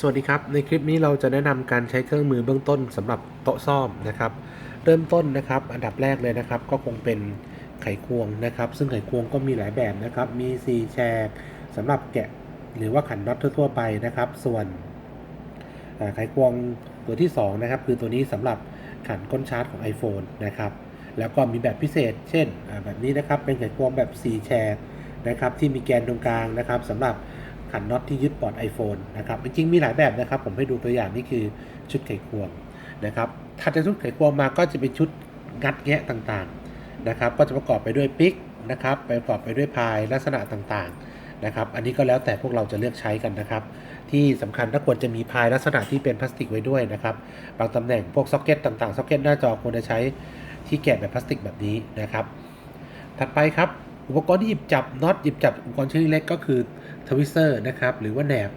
สวัสดีครับ ในคลิปนี้เราจะแนะนำการใช้เครื่องมือเบื้องต้นสำหรับโต๊ะซ่อมนะครับ เริ่มต้นนะครับ อันดับแรกเลยนะครับ ก็คงเป็นไขควงนะครับ ซึ่งไขควงก็มีหลายแบบนะครับ มี4แฉกสำหรับแกะหรือว่าขันน็อตทั่ว ๆ ไปนะครับ ส่วนไขควงตัวที่2นะครับคือตัวนี้สำหรับขันก้นชาร์จของ iPhone นะครับ แล้วก็มีแบบพิเศษ เช่นแบบนี้นะครับเป็นไขควงแบบ4แฉกนะครับที่มีแกนตรงกลางนะครับสำหรับ ขันน็อตที่ยึดปอด iPhone นะครับจริงมีหลายแบบนะครับ ผมให้ดูตัวอย่างนี่คือชุดไขควงนะครับถัดจากชุดไขควงมาก็จะเป็นชุดงัดแงะต่างๆนะครับ ก็จะประกอบไปด้วยปิกนะครับประกอบไปด้วยพายลักษณะต่างๆนะครับอันนี้ก็แล้วแต่พวกเราจะเลือกใช้กันนะครับ ที่สำคัญถ้าควรจะมีพายลักษณะที่เป็นพลาสติกไว้ด้วยนะครับบางตำแหน่งพวกซ็อกเก็ตต่างๆซ็อกเก็ตหน้าจอควรจะใช้ที่แกะแบบพลาสติกแบบนี้นะครับ ถัดไปครับ อุปกรณ์ที่หยิบจับน็อตหยิบจับอุปกรณ์ชนิดเล็กก็คือทวิสเตอร์นะครับหรือว่าแหนบ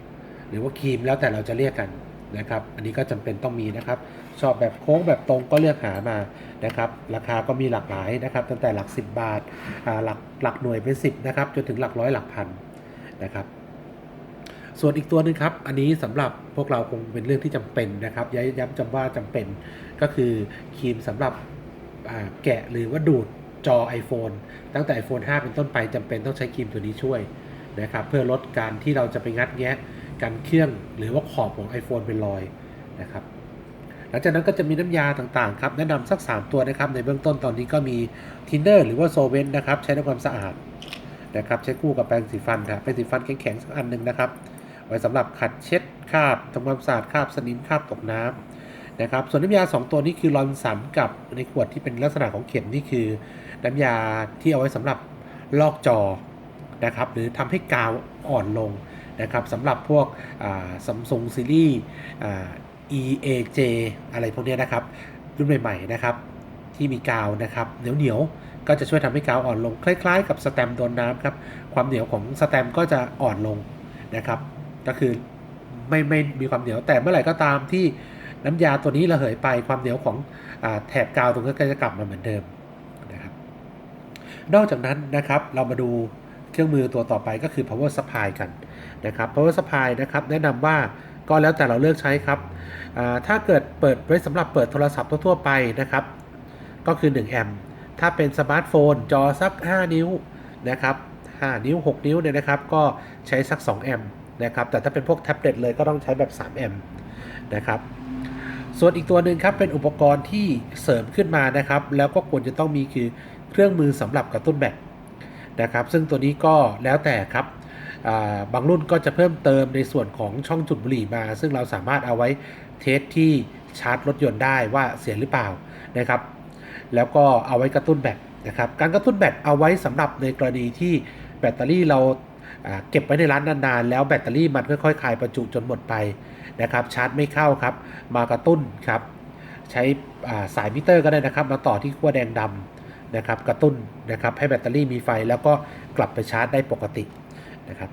หรือว่าครีมแล้วแต่เราจะเรียกกันนะครับอันนี้ก็จำเป็นต้องมีนะครับ ชอบแบบโค้งแบบตรงก็เลือกหามานะครับราคาก็มีหลากหลายนะครับ ตั้งแต่หลัก 10 บาทหลักหลักหน่วยเป็น 10นะครับจนถึงหลักร้อยหลักพันนะครับส่วนอีกตัวหนึงครับ อันนี้สำหรับพวกเราคงเป็นเรื่องที่จำเป็นนะครับ ย้ำย้ำจำว่าจำเป็นก็คือครีมสำหรับแกะหรือว่าดูด จอ iPhone ตั้งแต่ iPhone 5 เป็นต้นไปจำเป็นต้องใช้ครีมตัวนี้ช่วยนะครับเพื่อลดการที่เราจะไปงัดแงะการเครื่องหรือว่าขอบของ iPhone เป็นรอยนะครับหลังจากนั้นก็จะมีน้ำยาต่างๆครับแนะนำสัก 3 ตัวนะครับในเบื้องต้นตอนนี้ก็มี Tinder หรือว่า s o v e n นะครับใช้ทำความสะอาดนะครับใช้คู่กับแปรงสีฟันครับแปรงสีฟันแข็งๆสักอันหนึ่งนะครับ ไว้สำหรับขัดเช็ดคราบทำความสะอาดคราบสนิมคราบตกน้ำ นะครับ ส่วนน้ำยา 2 ตัวนี้คือรอนสัมกับในขวดที่เป็นลักษณะของเข็มนี่คือ น้ำยาที่เอาไว้สำหรับลอกจอนะครับ หรือทำให้กาวอ่อนลงนะครับสำหรับพวกซัมซุงซีรีส์ EAJ อะไรพวกนี้นะครับ รุ่นใหม่ๆนะครับ ที่มีกาวนะครับเหนียวๆก็จะช่วยทำให้กาวอ่อนลง คล้ายๆ กับสแตมโดนน้ำครับ ความเหนียวของสแตมก็จะอ่อนลงนะครับ ก็คือไม่ไม่มีความเหนียวแต่เมื่อไหร่ก็ตามที่ น้ำยาตัวนี้ระเหยไปความเหนียวของอแถบกาวตรงนี้ก็จะกลับมาเหมือนเดิมนะครับ นอกจากนั้นนะครับเรามาดูเครื่องมือตัวต่อไปก็คือ power supply กันนะครับ power supply นะครับแนะนำว่าก็แล้วแต่เราเลือกใช้ครับถ้าเกิดเปิดไว้สำหรับเปิดโทรศัพท์ทั่วไปนะครับ ก็คือ 1 แอมป์ถ้าเป็นสมาร์ทโฟน จอสัก 5 นิ้วนะครับ 5 นิ้ว 6 นิ้วเนี่ยนะครับ ก็ใช้สัก 2 แอมป์นะครับ แต่ถ้าเป็นพวกแท็บเล็ตเลยก็ต้องใช้แบบ 3 แอมป์นะครับ ส่วนอีกตัวหนึ่งครับเป็นอุปกรณ์ที่เสริมขึ้นมานะครับ แล้วก็ควรจะต้องมีคือเครื่องมือสำหรับกระตุ้นแบตนะครับ ซึ่งตัวนี้ก็แล้วแต่ครับบางรุ่นก็จะเพิ่มเติมในส่วนของช่องจุดบุหรี่มา ซึ่งเราสามารถเอาไว้เทสที่ชาร์จรถยนต์ได้ว่าเสียหรือเปล่านะครับ แล้วก็เอาไว้กระตุ้นแบตนะครับ การกระตุ้นแบตเอาไว้สำหรับในกรณีที่แบตเตอรี่เรา เก็บไว้ในร้านนานๆ แล้วแบตเตอรี่มันค่อยๆคลายประจุจนหมดไปนะครับชาร์จไม่เข้าครับ มากระตุ้นครับใช้สายมิเตอร์ก็ได้นะครับ มาต่อที่ขั้วแดงดำนะครับกระตุ้นนะครับให้แบตเตอรี่มีไฟแล้วก็กลับไปชาร์จได้ปกตินะครับ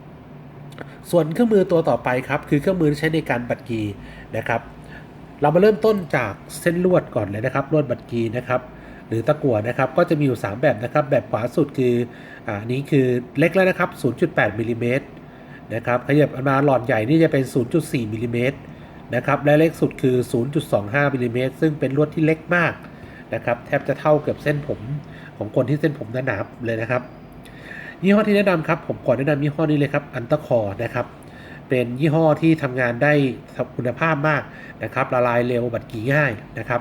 ส่วนเครื่องมือตัวต่อไปครับคือเครื่องมือที่ใช้ในการบัดกีนะครับ เรามาเริ่มต้นจากเส้นลวดก่อนเลยนะครับลวดบัดกีนะครับ หรือตะกั่วนะครับก็จะมีอยู่ 3 แบบนะครับ แบบขวาสุดคืออ่านี้คือเล็กแล้วนะครับ 0.8มิลลิเมตรนะครับขยับมาหลอดใหญ่นี่จะเป็น 0.4มิลลิเมตรนะครับและเล็กสุดคือ 0.25มิลลิเมตรซึ่งเป็นลวดที่เล็กมากนะครับแทบจะเท่าเกือบเส้นผมของคนที่เส้นผมหนาๆเลยนะครับ ยี่ห้อที่แนะนำครับผมขอแนะนำยี่ห้อนี้เลยครับอันตะคอนะครับ เป็นยี่ห้อที่ทำงานได้คุณภาพมากนะครับละลายเร็วบัดกี่ง่ายนะครับ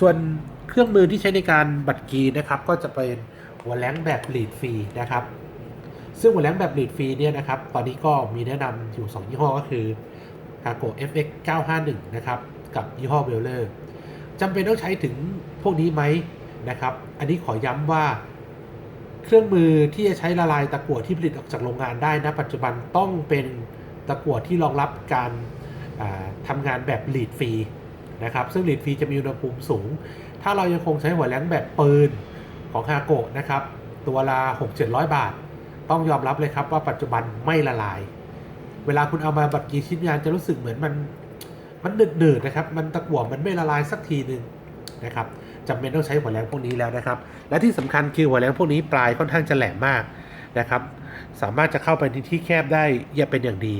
ส่วนเครื่องมือที่ใช้ในการบัดกีนะครับ ก็จะเป็นหัวแหลงแบบลีดฟรีนะครับ ซึ่งหัวแหลงแบบลีดฟรีเนี่ยนะครับ ตอนนี้ก็มีแนะนำอยู่ 2 ยี่ห้อก็คือ c a r g o FX 951 นะครับ กับยี่ห้อ w e l l e r จำเป็นต้องใช้ถึงพวกนี้ไหมนะครับ อันนี้ขอย้ำว่าเครื่องมือที่จะใช้ละลายตะกั่วที่ผลิตออกจากโรงงานได้นะปัจจุบันต้องเป็นตะกั่วที่รองรับการาทำงานแบบลีดฟรี นะครับซึ่งลีดฟรีจะมีอุณหภูมิสูง ถ้าเรายังคงใช้หัวแหลงแบบปืนของฮาโกะนะครับตัวละ6-700 บาท ต้องยอมรับเลยครับว่าปัจจุบันไม่ละลาย เวลาคุณเอามาบัดกีชิ้นงานจะรู้สึกเหมือนมันมันหนืดๆนะครับ มันตะกั่วมันไม่ละลายสักทีหนึ่งนะครับจำเป็นต้องใช้หัวแหลงพวกนี้แล้วนะครับ และที่สำคัญคือหัวแหลงพวกนี้ปลายค่อนข้างจะแหลมมากนะครับ สามารถจะเข้าไปในที่แคบได้อย่าเป็นอย่างดี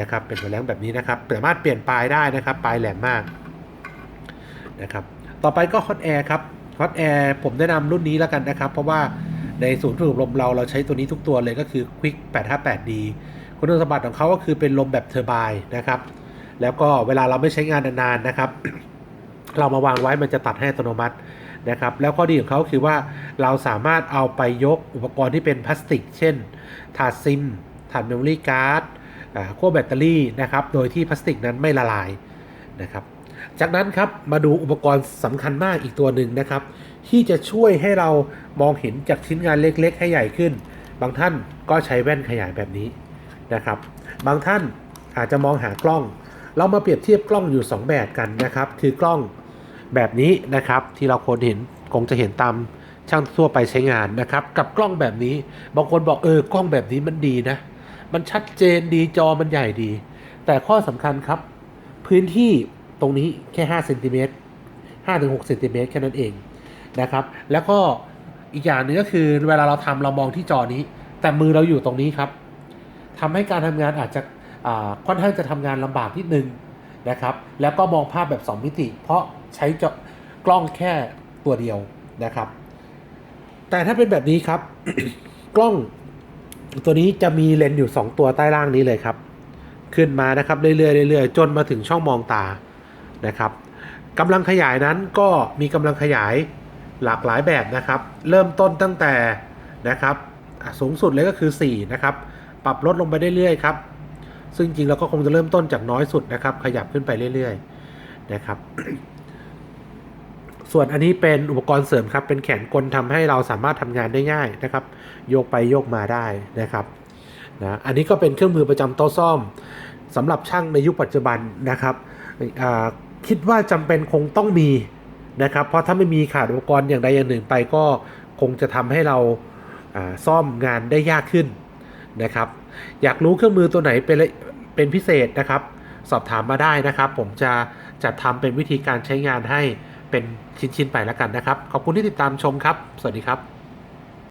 นะครับ เป็นหัวแหลงแบบนี้นะครับ สามารถเปลี่ยนปลายได้นะครับ ปลายแหลมมาก นะครับ ต่อไปก็ฮอตแอร์ครับฮอตแอร์ผมแนะนำรุ่นนี้แล้วกันนะครับ เพราะว่าในศูนย์ฝึกอบรมเราเราใช้ตัวนี้ทุกตัวเลยก็คือ Quick 858D คุณสมบัติของเขาก็คือเป็นลมแบบเทอร์ไบน์นะครับ แล้วก็เวลาเราไม่ใช้งานนานๆนะครับ เรามาวางไว้มันจะตัดให้อัตโนมัตินะครับ แล้วข้อดีของเขาคือว่าเราสามารถเอาไปยกอุปกรณ์ที่เป็นพลาสติก เช่น ถาดซิม ถาดเมมโมรี่การ์ดขั้วแบตเตอรี่นะครับ โดยที่พลาสติกนั้นไม่ละลาย นะครับ จากนั้นครับมาดูอุปกรณ์สำคัญมากอีกตัวหนึ่งนะครับ ที่จะช่วยให้เรามองเห็นจากชิ้นงานเล็กๆ ให้ใหญ่ขึ้น บางท่านก็ใช้แว่นขยายแบบนี้นะครับ บางท่านอาจจะมองหากล้อง เรามาเปรียบเทียบกล้องอยู่ 2 แบบกันนะครับ คือกล้องแบบนี้นะครับ ที่เราคนเห็นคงจะเห็นตามช่างทั่วไปใช้งานนะครับ กับกล้องแบบนี้ บางคนบอกเออกล้องแบบนี้มันดีนะ มันชัดเจนดีจอมันใหญ่ดี แต่ข้อสำคัญครับ พื้นที่ตรงนี้แค่5เซนติเมตร5-6เซนติเมตรแค่นั้นเองนะครับ แล้วก็อีกอย่างหนึงก็คือเวลาเราทำเรามองที่จอนี้ แต่มือเราอยู่ตรงนี้ครับทำให้การทำงานอาจจะค่อนข้างจะทำงานลำบากนิดนึงนะครับ แล้วก็มองภาพแบบ 2 มิติ เพราะใช้จอกล้องแค่ตัวเดียวนะครับ แต่ถ้าเป็นแบบนี้ครับ กล้องตัวนี้จะมีเลนส์อยู่ 2 ตัวใต้ล่างนี้เลยครับ ขึ้นมานะครับเรื่อยๆเรื่อยๆจนมาถึงช่องมองตานะครับกำลังขยายนั้นก็มีกำลังขยายหลากหลายแบบนะครับ เริ่มต้นตั้งแต่นะครับสูงสุดเลยก็คือ4นะครับปรับลดลงไปเรื่อยๆครับซึ่งจริงเราก็คงจะเริ่มต้นจากน้อยสุดนะครับ ขยับขึ้นไปเรื่อยๆนะครับ ส่วนอันนี้เป็นอุปกรณ์เสริมครับเป็นแขนกลทำให้เราสามารถทำงานได้ง่ายนะครับ โยกไปโยกมาได้นะครับ นะอันนี้ก็เป็นเครื่องมือประจำโต๊ะซ่อมสำหรับช่างในยุคปัจจุบันนะครับคิดว่าจำเป็นคงต้องมีนะครับ เพราะถ้าไม่มีขาดอุปกรณ์อย่างใดอย่างหนึ่งไปก็คงจะทำให้เราซ่อมงานได้ยากขึ้นนะครับ อยากรู้เครื่องมือตัวไหนเป็นเป็นพิเศษนะครับ สอบถามมาได้นะครับ ผมจะจัดทำเป็นวิธีการใช้งานให้เป็นชิ้นๆไปแล้วกันนะครับ ขอบคุณที่ติดตามชมครับ สวัสดีครับ